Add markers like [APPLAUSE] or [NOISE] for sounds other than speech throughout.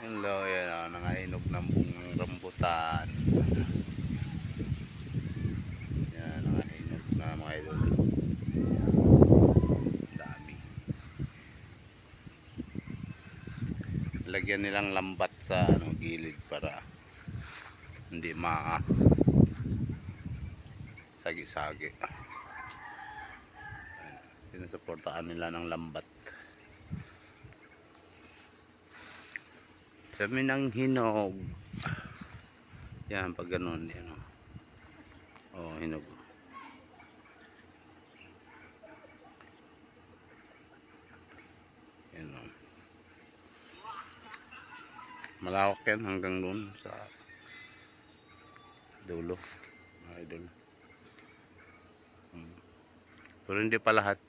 Hello, yan o, nangahinog ng bungang rambutan. Yan, nangahinog na mga idol. Dami. Lagyan nilang lambat sa ano, gilid para hindi ma sagi-sagi. Sinusuportaan nila ng lambat. Sabi ng hinog. Yan, pag ganun, yan o. Oh, hinog. Yan o. Malawak yan hanggang doon sa dulo. Mga idol. Hmm. Pero hindi pa lahat.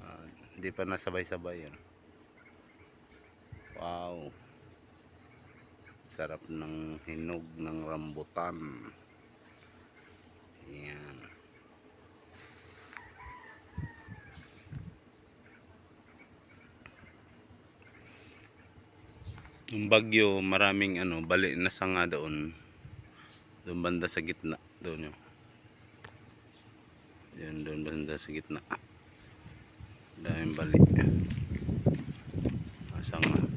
Ah, hindi pa nasabay-sabay yan. Wow. Sarap ng hinog ng rambutan. Yan. Yung bagyo, maraming ano, bali na sanga doon. Doon banda sa gitna. Doon yun. Yan, doon banda sa gitna. Daming bali. Masanga.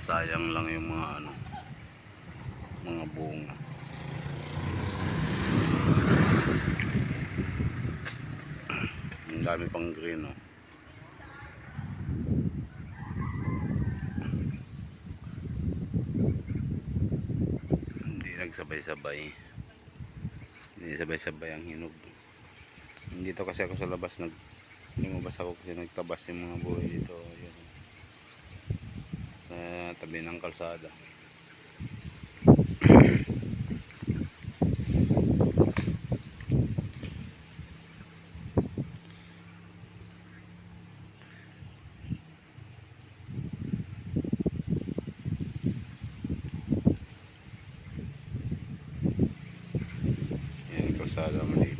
Sayang lang yung mga ano mga bunga. Ang dami pang green oh. Hindi nagsabay-sabay. Hindi sabay-sabay ang hinog. Dito kasi ako sa labas nag lumabas ako kasi nagtabas yung mga buhay dito. Sa tabi ng kalsada. Yan yung kalsada maliit.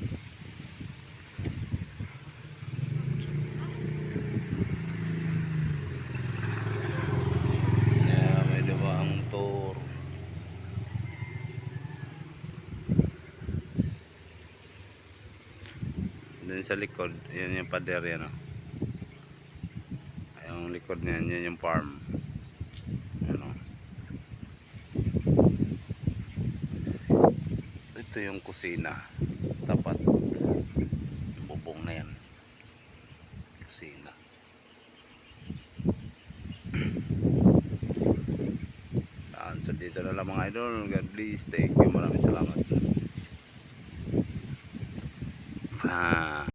Doon sa likod, yan yung pader yan oh. Yung likod niyan, yan yung farm. Yan oh. Ito yung kusina. Tapat. Bubong na yan. Kusina. [CLEARS THROAT] So dito na lang mga idol. God bless. Thank you. Maraming salamat. さあ。